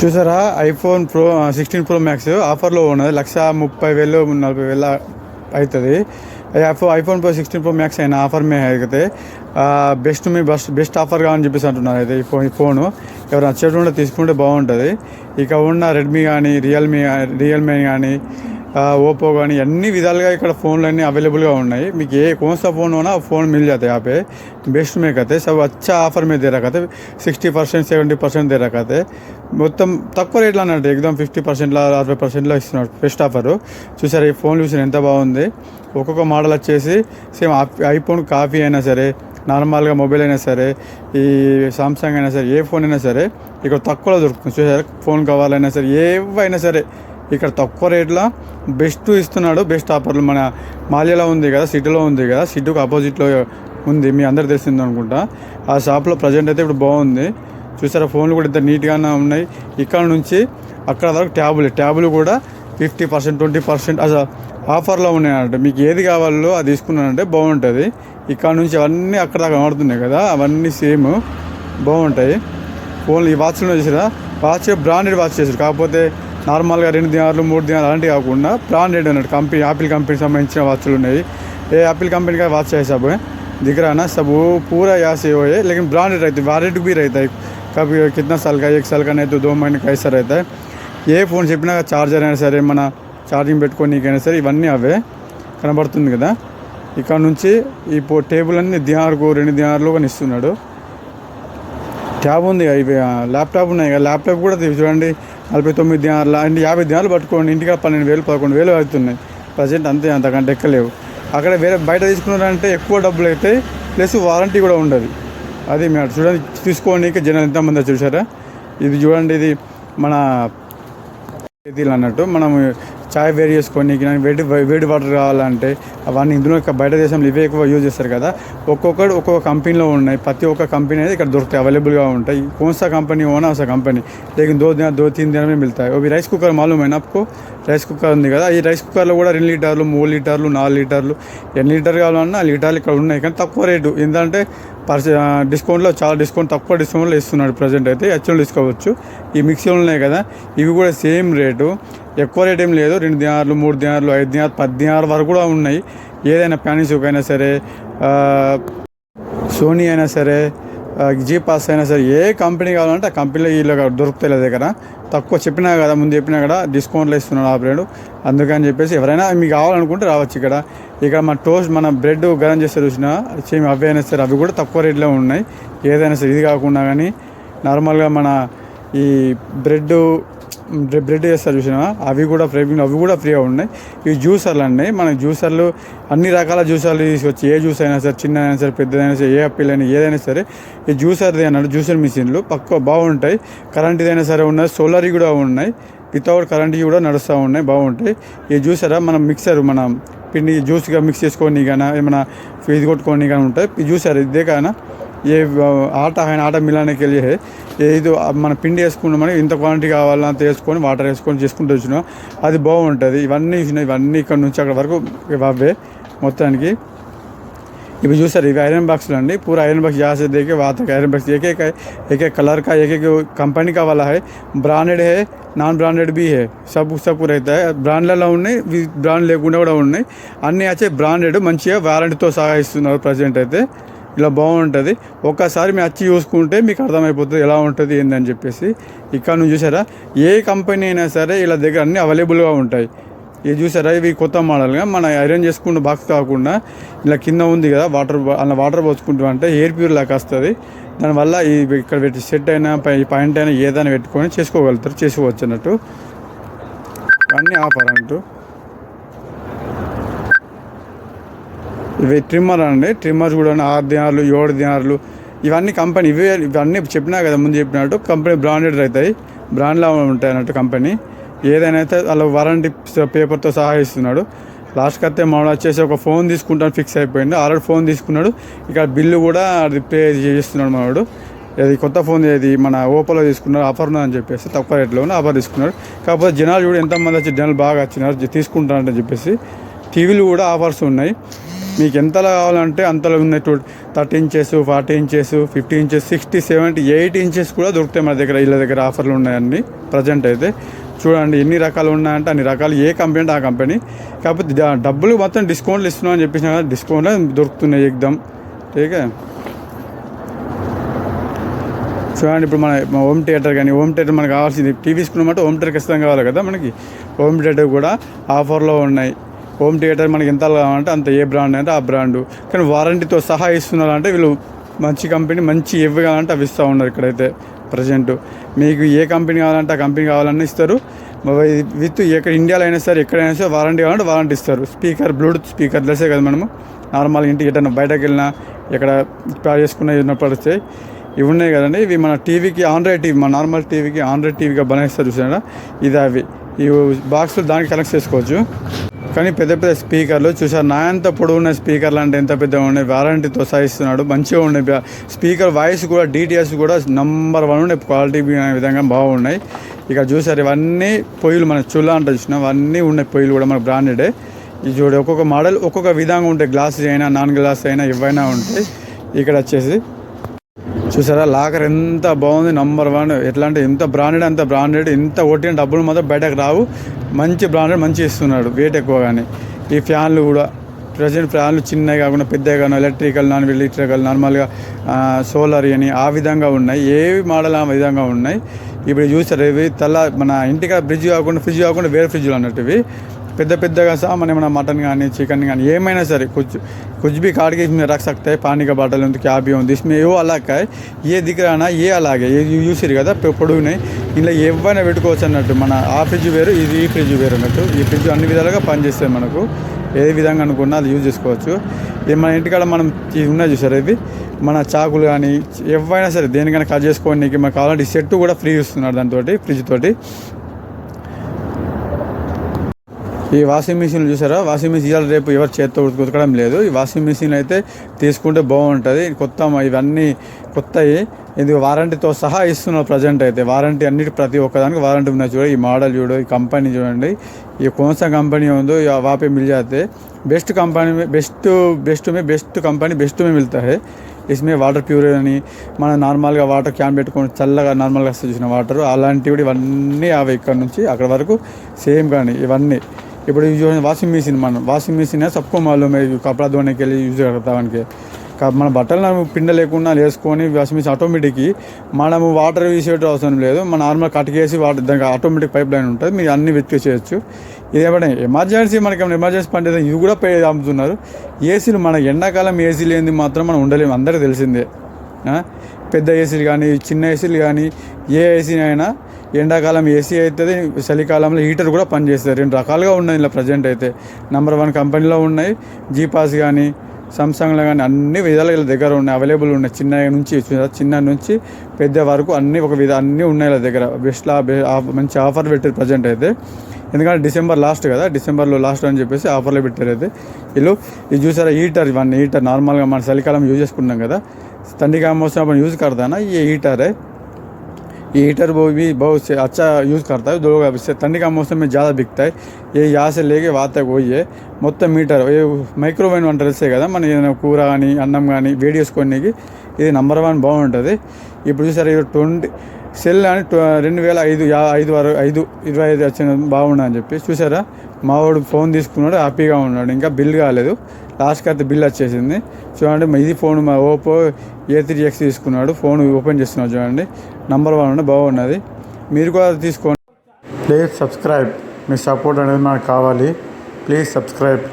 చూసారా? IPhone pro sixteen pro max ఆఫర్లో ఉన్నది. లక్ష ముప్పై వేలు నలభై వేల అవుతుంది. IPhone iPhone pro sixteen pro max అయిన ఆఫర్ మే అయితే బెస్ట్ మీ బెస్ట్ బెస్ట్ ఆఫర్ కావాలని చెప్పేసి అంటున్నారు అయితే ఈ ఫోన్ ఈ ఫోను. ఎవరు నచ్చేటువంటి తీసుకుంటే బాగుంటుంది. ఇక ఉన్న రెడ్మీ కానీ రియల్మీ రియల్మీ కానీ ఓపో కానీ అన్ని విధాలుగా ఇక్కడ ఫోన్లు అన్నీ అవైలబుల్గా ఉన్నాయి. మీకు ఏ కోన్సా ఫోన్ ఉన్నా ఫోన్ మిల్ जाता है బెస్ట్ पे అయితే సో వచ్చే ఆఫర్ మీద दे సిక్స్టీ పర్సెంట్ సెవెంటీ పర్సెంట్ దే మొత్తం తక్కువ రేట్లో అన్నట్టు ఎగ్దాం ఫిఫ్టీ పర్సెంట్లో అరవై పర్సెంట్లో ఇస్తున్నాడు బెస్ట్ ఆఫరు. చూసారు ఈ ఫోన్ చూసిన ఎంత బాగుంది. ఒక్కొక్క మోడల్ వచ్చేసి సేమ్ ఐఫోన్ కాఫీ అయినా సరే నార్మల్గా మొబైల్ అయినా సరే ఈ సామ్సంగ్ అయినా సరే ఏ ఫోన్ అయినా సరే ఇక్కడ తక్కువలో దొరుకుతుంది. చూసారు? ఫోన్ కావాలైనా సరే ఏవైనా సరే ఇక్కడ తక్కువ రేట్లో బెస్ట్ ఇస్తున్నాడు. బెస్ట్ ఆఫర్లు మన మాల్యాలో ఉంది కదా సిటీలో ఉంది కదా సిటీకి ఆపోజిట్లో ఉంది మీ అందరు తెలిసింది అనుకుంటా. ఆ షాప్లో ప్రజెంట్ అయితే ఇప్పుడు బాగుంది. చూసారా ఫోన్లు కూడా ఇంత నీట్గానే ఉన్నాయి. ఇక్కడ నుంచి అక్కడ వరకు ట్యాబులు ట్యాబులు కూడా ఫిఫ్టీ పర్సెంట్ ట్వంటీ పర్సెంట్ అసలు ఆఫర్లో ఉన్నాయంటే. మీకు ఏది కావాలో అది తీసుకున్నానంటే బాగుంటుంది. ఇక్కడ నుంచి అవన్నీ అక్కడ దాకా కనబడుతున్నాయి కదా అవన్నీ సేమ్ బాగుంటాయి. ఫోన్లు ఈ వాచ్లో చూసారా? వాచ్ బ్రాండెడ్ వాచ్ చేశారు. కాకపోతే నార్మల్గా రెండు దినాలు మూడు దినాలు అలాంటివి కాకుండా బ్రాండెడ్ అన్నట్టు కంపెనీ యాపిల్ కంపెనీకి సంబంధించిన వాచ్లు ఉన్నాయి ఏ యాపిల్ कंपनी का वाच है सब दिख रहा है ना सब वो पूरा यहाँ से वो है लेकिन ब्रांडेड रहती है वारंटी भी रहता है कभी कितना साल का एक साल का नहीं तो दो महीने का ऐसा रहता है ఏ ఫోన్ చెప్పినా చార్జర్ అయినా సరే మన ఛార్జింగ్ పెట్టుకోనీకైనా సరే ఇవన్నీ అవే కనబడుతుంది కదా ఇక్కడ నుంచి ఈ పో టేబుల్ అన్ని దినార్కు రెండు దినార్లు కానీ ఇస్తున్నాడు ట్యాబ్ ఉంది ఇవి ఆ, ల్యాప్టాప్ ఉన్నాయి కదా ల్యాప్టాప్ కూడా తీ- చూడండి నలభై తొమ్మిది దినాలు అంటే యాభై దినాలు పట్టుకోండి ఇంటికి పన్నెండు వేలు పదకొండు వేలు అవుతున్నాయి. ప్రజెంట్ అంతే అంతకంటే ఎక్కలేవు అక్కడ వేరే బయట తీసుకున్నారంటే ఎక్కువ డబ్బులు అవుతాయి ప్లస్ వారంటీ కూడా ఉండదు. అది మీరు చూడండి తీసుకోనికి జనాలు ఎంతమంది చూసారా ఇది చూడండి ఇది మన ఇది అన్నట్టు మనం చాయ్ వేడి చేసుకొని కానీ వేడి వేడి వాటర్ కావాలంటే అవన్నీ ఇందులో బయట దేశంలో ఇవే ఎక్కువ యూజ్ చేస్తారు కదా. ఒక్కొక్కటి ఒక్కొక్క కంపెనీలో ఉన్నాయి. ప్రతి ఒక్క కంపెనీ అనేది ఇక్కడ దొరుకుతాయి అవైలబుల్గా ఉంటాయి. కోన్సా కంపెనీ ఓనా కంపెనీ. లేకపోతే దో దిన దో తిన దినమే में मिलता rice cooker rice rice cooker ఉంది కదా. ఈ రైస్ కుక్కర్లో కూడా రెండు లీటర్లు మూడు లీటర్లు నాలుగు లీటర్లు ఎన్ని లీటర్ కావాలన్నా లీటర్లు ఇక్కడ ఉన్నాయి. కానీ తక్కువ రేటు. ఎందుకంటే పర్స డిస్కౌంట్లో చాలా డిస్కౌంట్ తక్కువ డిస్కౌంట్లో ఇస్తున్నాడు ప్రజెంట్ అయితే. హెచ్ఎల్ తీసుకోవచ్చు ఈ మిక్సీలు ఉన్నాయి కదా. ఇవి కూడా సేమ్ రేటు. ఎక్కువ రేట్ ఏం లేదు. రెండు దినార్లు మూడు దినార్లు ఐదు దినాలు పది దినాల వరకు కూడా ఉన్నాయి. ఏదైనా ప్యానిసూక్ అయినా సరే సోనీ అయినా సరే జీ పాస్ అయినా సరే ఏ కంపెనీ కావాలంటే ఆ కంపెనీలో వీళ్ళు దొరుకుతాయి దగ్గర. తక్కువ చెప్పినా కదా ముందు చెప్పినా కదా డిస్కౌంట్లో ఇస్తున్నాడు ఆపరేడు అందుకని చెప్పేసి ఎవరైనా మీకు కావాలనుకుంటే రావచ్చు ఇక్కడ. ఇక్కడ మన టోస్ట్ మన బ్రెడ్ గరం చేస్తే చూసినా సేమ్ అవి అయినా సరే అవి కూడా తక్కువ రేట్లో ఉన్నాయి. ఏదైనా సరే ఇది కాకుండా కానీ నార్మల్గా మన ఈ బ్రెడ్ బ్రెడ్ చేస్తారు చూసినా అవి కూడా ఫ్రీ అవి కూడా ఫ్రీగా ఉన్నాయి. ఇవి జ్యూసర్లు అండి మన జ్యూసర్లు అన్ని రకాల జ్యూసర్లు తీసుకొచ్చి ఏ జ్యూస్ అయినా సరే చిన్న అయినా సరే పెద్దదైనా సరే ఏ అప్పిల్ అయినా ఏదైనా సరే ఈ జ్యూసర్ది అన్నాడు జ్యూసర్ మిషన్లు పక్క బాగుంటాయి. కరెంట్దైనా సరే ఉన్నాయి సోలార్వి కూడా ఉన్నాయి. వితౌట్ కరెంట్ కూడా నడుస్తూ ఉన్నాయి బాగుంటాయి. ఈ జ్యూసరా మనం మిక్సర్ మన పిండి జ్యూస్గా మిక్స్ చేసుకొని కానీ ఏమైనా ఇది కొట్టుకొని కానీ ఉంటాయి. ఈ జ్యూసర్ ఇదే కానీ? ఏ ఆట ఆయన ఆట మిలానికి వెళ్ళి ఏదో మన పిండి వేసుకున్నామని ఇంత క్వాంటిటీ కావాలా అంత వేసుకొని వాటర్ వేసుకొని చేసుకుంటూ వచ్చినాం అది బాగుంటుంది ఇవన్నీ చూసినా ఇవన్నీ ఇక్కడ నుంచి అక్కడ వరకు ఇవి అవే మొత్తానికి ఇవి చూసారు ఇవి ఐరన్ బాక్సులు అండి पूरा आयरन बॉक्स यहाँ से देखे वहाँ तक आयरन बॉक्स एक एक है एक एक कलर का एक एक कंपनी का वाला है ब्रांडेड है నాన్ బ్రాండెడ్ బీ హే సబ్ సబ్ रहता है బ్రాండ్లలో ఉన్నాయి వి- బ్రాండ్ లేకుండా కూడా ఉన్నాయి అన్నీ వచ్చే బ్రాండెడ్ మంచిగా వారంటీతో సహా ఇస్తున్నారు ప్రజెంట్ అయితే ఇలా బాగుంటుంది. ఒక్కసారి మీరు వచ్చి చూసుకుంటే మీకు అర్థమైపోతుంది ఎలా ఉంటుంది ఏందని చెప్పేసి. ఇక్కడ నుంచి చూసారా? ఏ కంపెనీ అయినా సరే ఇలా దగ్గర అన్నీ అవైలబుల్గా ఉంటాయి. ఇది చూసారా? ఇవి కొత్త మోడల్గా మన ఐరన్ చేసుకున్న బాక్స్ కాకుండా ఇలా కింద ఉంది కదా వాటర్ అలా వాటర్ పోసుకుంటూ అంటే ఎయిర్ ప్యూర్ లాగా వస్తుంది. దానివల్ల ఈ ఇక్కడ పెట్టి సెట్ అయినా పాయింట్ అయినా ఏదైనా పెట్టుకొని చేసుకోగలుగుతారు చేసుకోవచ్చు అన్నట్టు. అన్నీ ఆఫర్ అంటూ. ఇవి ట్రిమ్మర్ అండి. ట్రిమ్మర్స్ కూడా ఆరు దినాలు ఏడు దినాలు ఇవన్నీ కంపెనీ ఇవే ఇవన్నీ చెప్పినా కదా ముందు చెప్పినట్టు కంపెనీ బ్రాండెడ్ అవుతాయి. బ్రాండ్లో ఉంటాయి అన్నట్టు కంపెనీ ఏదైనా అయితే అలా వారంటీ పేపర్తో సహా ఇస్తున్నాడు. లాస్ట్కి అయితే మామూలు వచ్చేసి ఒక ఫోన్ తీసుకుంటాను ఫిక్స్ అయిపోయింది. ఆల్రెడీ ఫోన్ తీసుకున్నాడు. ఇక్కడ బిల్లు కూడా అది పే చేస్తున్నాడు మనవాడు ఇది కొత్త ఫోన్ ఇది మన ఓపోలో తీసుకున్నారు ఆఫర్ ఉందని చెప్పేసి తక్కువ రేట్లో ఉన్న ఆఫర్ తీసుకున్నాడు. కాకపోతే జనాలు కూడా ఎంతమంది వచ్చి జనాలు బాగా వచ్చినారు జ- చెప్పేసి టీవీలు కూడా ఆఫర్స్ ఉన్నాయి. మీకు ఎంతలో కావాలంటే అంతలో ఉన్నాయి two thirty inches forty inches fifty inches sixty seventy eight inches కూడా దొరుకుతాయి మన దగ్గర వీళ్ళ దగ్గర ఆఫర్లు ఉన్నాయండి. ప్రజెంట్ అయితే చూడండి ఎన్ని రకాలు ఉన్నాయంటే అన్ని రకాలు ఏ కంపెనీ అంటే ఆ కంపెనీ. కాకపోతే డబ్బులు మొత్తం డిస్కౌంట్లు ఇస్తున్నాం అని చెప్పేసిన కదా డిస్కౌంట్లో దొరుకుతున్నాయి ఎగ్దమ్ ఓకే? చూడండి ఇప్పుడు మన మన హోమ్ థియేటర్ కానీ హోమ్ థియేటర్ మనకు కావాల్సింది టీవీ తీసుకున్నమాట హోమ్ థియేటర్ ఖచ్చితంగా కావాలి కదా మనకి. హోమ్ థియేటర్ కూడా ఆఫర్లో ఉన్నాయి. హోమ్ థియేటర్ మనకి ఎంత కావాలంటే అంత ఏ బ్రాండ్ అంటే ఆ బ్రాండ్ కానీ వారంటీతో సహా ఇస్తున్నారు అంటే వీళ్ళు మంచి కంపెనీ మంచి ఇవ్వ కావాలంటే అవి ఇస్తూ ఉన్నారు ఇక్కడైతే ప్రజెంట్ మీకు ఏ కంపెనీ కావాలంటే ఆ కంపెనీ కావాలన్నా ఇస్తారు. విత్ ఎక్కడ ఇండియాలో అయినా సరే ఎక్కడైనా సరే వారంటీ కావాలంటే వారంటీ ఇస్తారు. స్పీకర్ బ్లూటూత్ స్పీకర్ తెలిసే కదా మనము. నార్మల్ ఇంటికి ఎటన్నా బయటకు వెళ్ళినా ఎక్కడ ప్యాక్ చేసుకున్న ఏదైనా ఇవి ఉన్నాయి కదండి. ఇవి మన టీవీకి ఆండ్రాయిడ్ టీవీ మన నార్మల్ టీవీకి ఆండ్రాయిడ్ టీవీగా బనాయిస్తారు చూసారా? ఇది అవి ఈ బాక్స్లు దానికి కనెక్ట్ చేసుకోవచ్చు. కానీ పెద్ద పెద్ద స్పీకర్లు చూసారు? నా ఎంత పొడవున్న స్పీకర్లు అంటే ఎంత పెద్ద ఉన్నాయి? వారంటీతో సహిస్తున్నాడు మంచిగా ఉన్నాయి. స్పీకర్ వాయిస్ కూడా డీటీఎస్ కూడా నంబర్ వన్ ఉన్నాయి. క్వాలిటీ అనే విధంగా బాగున్నాయి. ఇక చూసారు ఇవన్నీ పొయ్యిలు మన చుల్ల అంటే చూసినాం. అవన్నీ ఉన్నాయి పొయ్యిలు కూడా మన బ్రాండెడే ఇది చూడు ఒక్కొక్క మోడల్ ఒక్కొక్క విధంగా ఉంటాయి. గ్లాసెస్ అయినా నాన్ గ్లాస్ అయినా ఇవైనా ఉంటాయి. ఇక్కడ వచ్చేసి చూసారా? లాకర్ ఎంత బాగుంది నంబర్ వన్ ఎట్లా అంటే ఎంత బ్రాండెడ్ అంత బ్రాండెడ్ ఎంత కొట్టిన డబ్బులు మాత్రం బయటకు రావు. మంచి బ్రాండెడ్ మంచి ఇస్తున్నాడు. వెయిట్ ఎక్కువ కానీ ఈ ఫ్యాన్లు కూడా ప్రజెంట్ ఫ్యాన్లు చిన్నవి కాకుండా పెద్దవి కానీ ఎలక్ట్రికల్ నాన్ ఎలక్ట్రికల్ నార్మల్గా సోలార్ అని ఆ విధంగా ఉన్నాయి. ఏ మోడల్ ఆ విధంగా ఉన్నాయి? ఇప్పుడు చూసారు ఇవి తల మన ఇంటికి ఫ్రిడ్జ్ కాకుండా ఫ్రిడ్జ్ కాకుండా వేరే ఫ్రిడ్జ్లు అన్నట్టు ఇవి. పెద్ద పెద్దగా సామాన్ ఏమైనా మటన్ కానీ చికెన్ కానీ ఏమైనా సరే कुछ कुछ भी काट के इसमें रख सकते हैं पानी का बाटल ఉంది क्या भी ఉంది इसमें वो अलग है ये दिख रहा ना ये అలాగే ఇది చూసిరు కదా పొ- పొడుగునాయి ఇలా ఎవరైనా పెట్టుకోవచ్చు అన్నట్టు మన ఆ ఫ్రిడ్జ్ వేరు ఇది ఈ ఫ్రిడ్జ్ వేరు అన్నట్టు ఈ ఫ్రిడ్జ్ అన్ని విధాలుగా పనిచేస్తాయి మనకు ఏ విధంగా అనుకున్నా అది యూజ్ చేసుకోవచ్చు ఇది మన ఇంటికాడ మనం ఇవి ఉన్నాయి చూసారు ఇది మన చాకులు కానీ ఎవరైనా సరే దేనికైనా కట్ చేసుకోవడానికి మనకు కావాలంటే ఈ సెట్ కూడా ఫ్రీ ఇస్తున్నాడు దాంతో ఫ్రిడ్జ్ తోటి ఈ వాషింగ్ మిషన్ చూసారా? వాషింగ్ మిషన్ ఇవాళ రేపు ఎవరు చేత్తో ఉతకడం లేదు. ఈ వాషింగ్ మిషన్ అయితే తీసుకుంటే బాగుంటుంది. కొత్త ఇవన్నీ కొత్తవి ఇది వారంటీతో సహా ఇస్తున్నారు ప్రజెంట్ అయితే. వారంటీ అన్నిటి ప్రతి ఒక్కదానికి వారంటీ ఉన్నాయి చూడు. ఈ మోడల్ చూడు ఈ కంపెనీ చూడండి. ఈ కోన్సా కంపెనీ ఉందో వాపే మిల్ జాతే బెస్ట్ కంపెనీ బెస్ట్ బెస్ట్ మే బెస్ట్ కంపెనీ బెస్ట్ మే మిల్తా ఇస్మే వాటర్ ప్యూర్ అని మనం నార్మల్గా వాటర్ క్యాన్ పెట్టుకొని చల్లగా నార్మల్గా చూసిన వాటర్. అలాంటివి ఇవన్నీ అవి ఇక్కడ నుంచి అక్కడ వరకు సేమ్ కానీ ఇవన్నీ. ఇప్పుడు ఇది చూడండి వాషింగ్ మిషన్ మనం వాషింగ్ మిషన్ है सबको मालूम है कपड़ा धोने के लिए యూజ్ करता మనకి కా- మన బట్టలు పిండ లేకుండా వేసుకొని వాషింగ్ మిషన్ ఆటోమేటిక్ మనము వాటర్ వేసేట అవసరం లేదు మన నార్మల్ కట్కేసి వాటర్ దానికి ఆటోమేటిక్ పైప్ లైన్ ఉంటుంది మీరు అన్ని వెతికి చేయొచ్చు ఇదేమంటే ఎమర్జెన్సీ మనకి ఏమైనా ఎమర్జెన్సీ పంట ఇది కూడా పే అమ్ముతున్నారు ఏసీలు మన ఎండాకాలం ఏసీ లేనిది మాత్రం మనం ఉండలేము అందరికీ తెలిసిందే ఆ? పెద్ద ఏసీలు కానీ చిన్న ఏసీలు కానీ ఏ ఏసీ అయినా ఎండాకాలం ఏసీ అవుతుంది చలికాలంలో హీటర్ కూడా పనిచేస్తుంది. రెండు రకాలుగా ఉన్నాయి ఇలా ప్రజెంట్ అయితే. నెంబర్ వన్ కంపెనీలో ఉన్నాయి జీపాస్ కానీ సామ్సంగ్లో కానీ అన్ని విధాలు వీళ్ళ దగ్గర ఉన్నాయి అవైలబుల్ ఉన్నాయి. చిన్న నుంచి చిన్న నుంచి పెద్ద వరకు అన్ని ఒక విధ అన్నీ ఉన్నాయి వీళ్ళ దగ్గర. బెస్ట్లా మంచి ఆఫర్ పెట్టారు ప్రజెంట్ అయితే. ఎందుకంటే డిసెంబర్ లాస్ట్ కదా డిసెంబర్లో లాస్ట్ అని చెప్పేసి ఆఫర్లో పెట్టారు అయితే. వీళ్ళు ఇది చూసారా హీటర్ ఇవన్నీ హీటర్ నార్మల్గా మన చలికాలం యూజ్ చేసుకున్నాం కదా. ठंडी का मौसम अपन यूज़ करता है ना ये हीटर है ये हीटर वो भी बहुत से अच्छा यूज़ करता है दो लोग इससे ठंडी का मौसम में ज़्यादा बिकता है ये यहाँ से लेके वहाँ तक वही है మొత్తం మీటర్ ఏ మైక్రోవేవ్ అంటారు తెలుసే కదా మన ఏదైనా కూర కానీ అన్నం కానీ వేడి చేసుకోనికి ఇది నెంబర్ వన్ బాగుంటుంది ఇప్పుడు చూసారు ఇది ట్వంటీ సెల్ అని రెండు వేల ఐదు యా ఐదు వరకు ఐదు ఇరవై ఐదు వచ్చిన బాగుండు అని చెప్పి చూసారా? మావాడు ఫోన్ తీసుకున్నాడు హ్యాపీగా ఉన్నాడు ఇంకా బిల్ కాలేదు. లాస్ట్కి అయితే బిల్ వచ్చేసింది. చూడండి మా ఇది ఫోన్ మా ఓపో ఏ త్రీ ఎక్స్ తీసుకున్నాడు ఫోన్ ఓపెన్ చేస్తున్నాడు చూడండి. నంబర్ వన్ బాగున్నది. మీరు కూడా తీసుకోండి. ప్లీజ్ సబ్స్క్రైబ్ మీ సపోర్ట్ అనేది మనకు కావాలి. Please subscribe